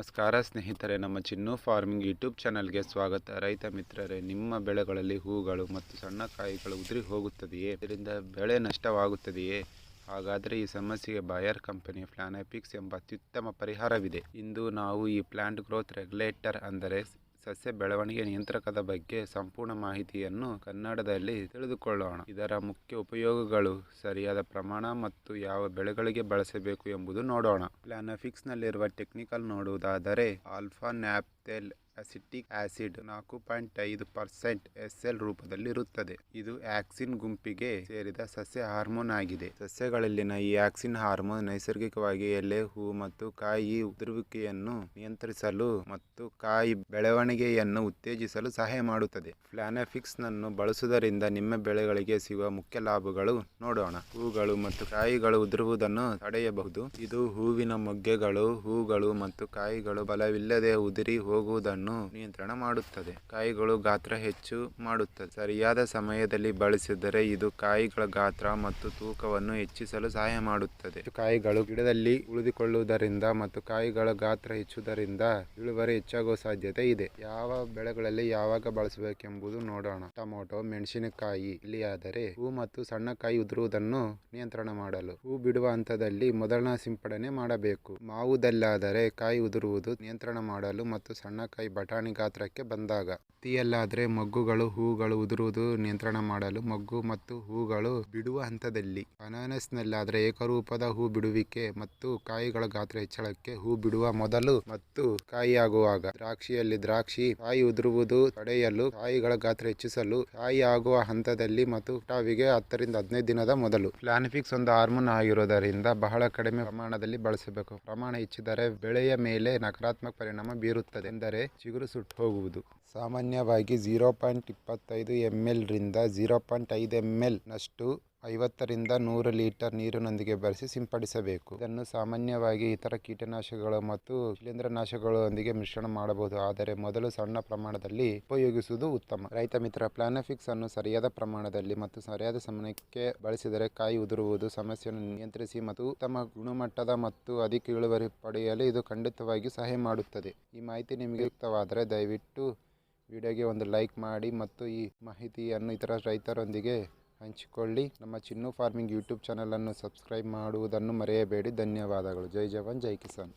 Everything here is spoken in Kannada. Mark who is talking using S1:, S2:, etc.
S1: ನಮಸ್ಕಾರ ಸ್ನೇಹಿತರೆ, ನಮ್ಮ ಚಿನ್ನು ಫಾರ್ಮಿಂಗ್ ಯೂಟ್ಯೂಬ್ ಚಾನಲ್ಗೆ ಸ್ವಾಗತ. ರೈತ ಮಿತ್ರರೇ, ನಿಮ್ಮ ಬೆಳೆಗಳಲ್ಲಿ ಹೂಗಳು ಮತ್ತು ಸಣ್ಣ ಕಾಯಿಗಳು ಉದುರಿ ಹೋಗುತ್ತದೆಯೇ? ಇದರಿಂದ ಬೆಳೆ ನಷ್ಟವಾಗುತ್ತದೆಯೇ? ಹಾಗಾದರೆ ಈ ಸಮಸ್ಯೆಗೆ ಬಾಯರ್ ಕಂಪನಿಯ ಫ್ಲಾನಾಪಿಕ್ಸ್ ಎಂಬ ಅತ್ಯುತ್ತಮ ಪರಿಹಾರವಿದೆ. ಇಂದು ನಾವು ಈ ಪ್ಲಾಂಟ್ ಗ್ರೋತ್ ರೆಗ್ಯುಲೇಟರ್ ಅಂದರೆ ಸಸ್ಯ ಬೆಳವಣಿಗೆ ನಿಯಂತ್ರಕದ ಬಗ್ಗೆ ಸಂಪೂರ್ಣ ಮಾಹಿತಿಯನ್ನು ಕನ್ನಡದಲ್ಲಿ ತಿಳಿದುಕೊಳ್ಳೋಣ. ಇದರ ಮುಖ್ಯ ಉಪಯೋಗಗಳು ಸರಿಯಾದ ಪ್ರಮಾಣ ಮತ್ತು ಯಾವ ಬೆಳೆಗಳಿಗೆ ಬಳಸಬೇಕು ಎಂಬುದು ನೋಡೋಣ. ಪ್ಲಾನಫಿಕ್ಸ್ನಲ್ಲಿರುವ ಟೆಕ್ನಿಕಲ್ ನೋಡುವುದಾದರೆ ಆಲ್ಫಾ ನ್ಯಾಪ್ತೆಲ್ ಅಸಿಟಿಕ್ ಆಸಿಡ್ ನಾಲ್ಕು ಪಾಯಿಂಟ್ ಐದು ಪರ್ಸೆಂಟ್ ಎಸ್ ಎಲ್ ರೂಪದಲ್ಲಿ ಇರುತ್ತದೆ ಇದು ಆಕ್ಸಿನ್ ಗುಂಪಿಗೆ ಸೇರಿದ ಸಸ್ಯ ಹಾರ್ಮೋನ್ ಆಗಿದೆ. ಸಸ್ಯಗಳಲ್ಲಿನ ಈ ಆಕ್ಸಿನ್ ಹಾರ್ಮೋನ್ ನೈಸರ್ಗಿಕವಾಗಿ ಎಲೆ, ಹೂ ಮತ್ತು ಕಾಯಿ ಉದುರುವಿಕೆಯನ್ನು ನಿಯಂತ್ರಿಸಲು ಮತ್ತು ಕಾಯಿ ಬೆಳವಣಿಗೆಯನ್ನು ಉತ್ತೇಜಿಸಲು ಸಹಾಯ ಮಾಡುತ್ತದೆ. ಫ್ಲಾನಫಿಕ್ಸ್ ನನ್ನು ಬಳಸುವುದರಿಂದ ನಿಮ್ಮ ಬೆಳೆಗಳಿಗೆ ಸಿಗುವ ಮುಖ್ಯ ಲಾಭಗಳು ನೋಡೋಣ. ಹೂಗಳು ಮತ್ತು ಕಾಯಿಗಳು ಉದುರುವುದನ್ನು ತಡೆಯಬಹುದು. ಇದು ಹೂವಿನ ಮೊಗ್ಗೆಗಳು, ಹೂಗಳು ಮತ್ತು ಕಾಯಿಗಳು ಬಲವಿಲ್ಲದೆ ಉದುರಿ ಹೋಗುವುದನ್ನು ನಿಯಂತ್ರಣ ಮಾಡುತ್ತದೆ. ಕಾಯಿಗಳು ಗಾತ್ರ ಹೆಚ್ಚು ಮಾಡುತ್ತದೆ. ಸರಿಯಾದ ಸಮಯದಲ್ಲಿ ಬಳಸಿದರೆ ಇದು ಕಾಯಿಗಳ ಗಾತ್ರ ಮತ್ತು ತೂಕವನ್ನು ಹೆಚ್ಚಿಸಲು ಸಹಾಯ ಮಾಡುತ್ತದೆ. ಕಾಯಿಗಳು ಗಿಡದಲ್ಲಿ ಉಳಿದುಕೊಳ್ಳುವುದರಿಂದ ಮತ್ತು ಕಾಯಿಗಳ ಗಾತ್ರ ಹೆಚ್ಚುವುದರಿಂದ ಇಳುವರಿ ಹೆಚ್ಚಾಗುವ ಸಾಧ್ಯತೆ ಇದೆ. ಯಾವ ಬೆಳೆಗಳಲ್ಲಿ ಯಾವಾಗ ಬಳಸಬೇಕೆಂಬುದು ನೋಡೋಣ. ಟೊಮೊಟೊ, ಮೆಣಸಿನಕಾಯಿ ಇಲ್ಲಿಯಾದರೆ ಹೂ ಮತ್ತು ಸಣ್ಣ ಕಾಯಿ ಉದುರುವುದನ್ನು ನಿಯಂತ್ರಣ ಮಾಡಲು. ಹೂ ಬಿಡುವ ಹಂತದಲ್ಲಿ ಮೊದಲ ಸಿಂಪಡಣೆ ಮಾಡಬೇಕು. ಮಾವುದಲ್ಲಾದರೆ ಕಾಯಿ ಉದುರುವುದು ನಿಯಂತ್ರಣ ಮಾಡಲು ಮತ್ತು ಸಣ್ಣ ಕಾಯಿ ಬಟಾಣಿ ಗಾತ್ರಕ್ಕೆ ಬಂದಾಗ ಹತ್ತಿಯಲ್ಲಾದರೆ ಮೊಗ್ಗುಗಳು ಹೂಗಳು ಉದುರುವುದು ನಿಯಂತ್ರಣ ಮಾಡಲು ಮೊಗ್ಗು ಮತ್ತು ಹೂಗಳು ಬಿಡುವ ಹಂತದಲ್ಲಿ. ಅನಾನಸ್ನಲ್ಲಾದ್ರೆ ಏಕರೂಪದ ಹೂ ಬಿಡುವಿಕೆ ಮತ್ತು ಕಾಯಿಗಳ ಗಾತ್ರ ಹೆಚ್ಚಳಕ್ಕೆ ಹೂ ಬಿಡುವ ಮೊದಲು ಮತ್ತು ಕಾಯಿಯಾಗುವಾಗ. ದ್ರಾಕ್ಷಿಯಲ್ಲಿ ದ್ರಾಕ್ಷಿ, ಕಾಯಿ ಉದುರುವುದು ತಡೆಯಲು ಕಾಯಿಗಳ ಗಾತ್ರ ಹೆಚ್ಚಿಸಲು ಕಾಯಿ ಆಗುವ ಹಂತದಲ್ಲಿ ಮತ್ತು ಟಾವಿಗೆ ಹತ್ತರಿಂದ ಹದಿನೈದು ದಿನದ ಮೊದಲು. ಪ್ಲಾನಿಫಿಕ್ಸ್ ಒಂದು ಹಾರ್ಮೋನ್ ಆಗಿರುವುದರಿಂದ ಬಹಳ ಕಡಿಮೆ ಪ್ರಮಾಣದಲ್ಲಿ ಬಳಸಬೇಕು. ಪ್ರಮಾಣ ಹೆಚ್ಚಿದರೆ ಬೆಳೆಯ ಮೇಲೆ ನಕಾರಾತ್ಮಕ ಪರಿಣಾಮ ಬೀರುತ್ತದೆ. ಎಂದರೆ ಚಿಗುರು ಸುಟ್ಟು ಹೋಗುವುದು ಸಾಮಾನ್ಯವಾಗಿ ಝೀರೋ ಪಾಯಿಂಟ್ ಇಪ್ಪತ್ತೈದು ಎಂ ಎಲ್ ರಿಂದ ಝೀರೋ ಪಾಯಿಂಟ್ ಐದು ಎಂ ಎಲ್ ನಷ್ಟು ಐವತ್ತರಿಂದ ನೂರು ಲೀಟರ್ ನೀರಿನೊಂದಿಗೆ ಬೆರೆಸಿ ಸಿಂಪಡಿಸಬೇಕು. ಇದನ್ನು ಸಾಮಾನ್ಯವಾಗಿ ಇತರ ಕೀಟನಾಶಕಗಳು ಮತ್ತು ಶಿಲೀಂಧ್ರನಾಶಕಗಳೊಂದಿಗೆ ಮಿಶ್ರಣ ಮಾಡಬಹುದು. ಆದರೆ ಮೊದಲು ಸಣ್ಣ ಪ್ರಮಾಣದಲ್ಲಿ ಉಪಯೋಗಿಸುವುದು ಉತ್ತಮ. ರೈತ ಮಿತ್ರ, ಪ್ಲಾನಫಿಕ್ಸ್ ಅನ್ನು ಸರಿಯಾದ ಪ್ರಮಾಣದಲ್ಲಿ ಮತ್ತು ಸರಿಯಾದ ಸಮಯಕ್ಕೆ ಬಳಸಿದರೆ ಕಾಯಿ ಉದುರುವುದು, ಸಮಸ್ಯೆಯನ್ನು ನಿಯಂತ್ರಿಸಿ ಮತ್ತು ಉತ್ತಮ ಗುಣಮಟ್ಟದ ಮತ್ತು ಅಧಿಕ ಇಳುವರಿ ಪಡೆಯಲು ಇದು ಖಂಡಿತವಾಗಿ ಸಹಾಯ ಮಾಡುತ್ತದೆ. ಈ ಮಾಹಿತಿ ನಿಮಗೆ ಯುಕ್ತವಾದರೆ ದಯವಿಟ್ಟು ವಿಡಿಯೋಗೆ ಒಂದು ಲೈಕ್ ಮಾಡಿ ಮತ್ತು ಈ ಮಾಹಿತಿಯನ್ನು ಇತರ ರೈತರೊಂದಿಗೆ ಹಂಚಿಕೊಳ್ಳಿ. ನಮ್ಮ ಚಿನ್ನು ಫಾರ್ಮಿಂಗ್ ಯೂಟ್ಯೂಬ್ ಚಾನಲನ್ನು ಸಬ್ಸ್ಕ್ರೈಬ್ ಮಾಡುವುದನ್ನು ಮರೆಯಬೇಡಿ. ಧನ್ಯವಾದಗಳು. ಜೈ ಜವಾನ್ ಜೈ ಕಿಸಾನ್.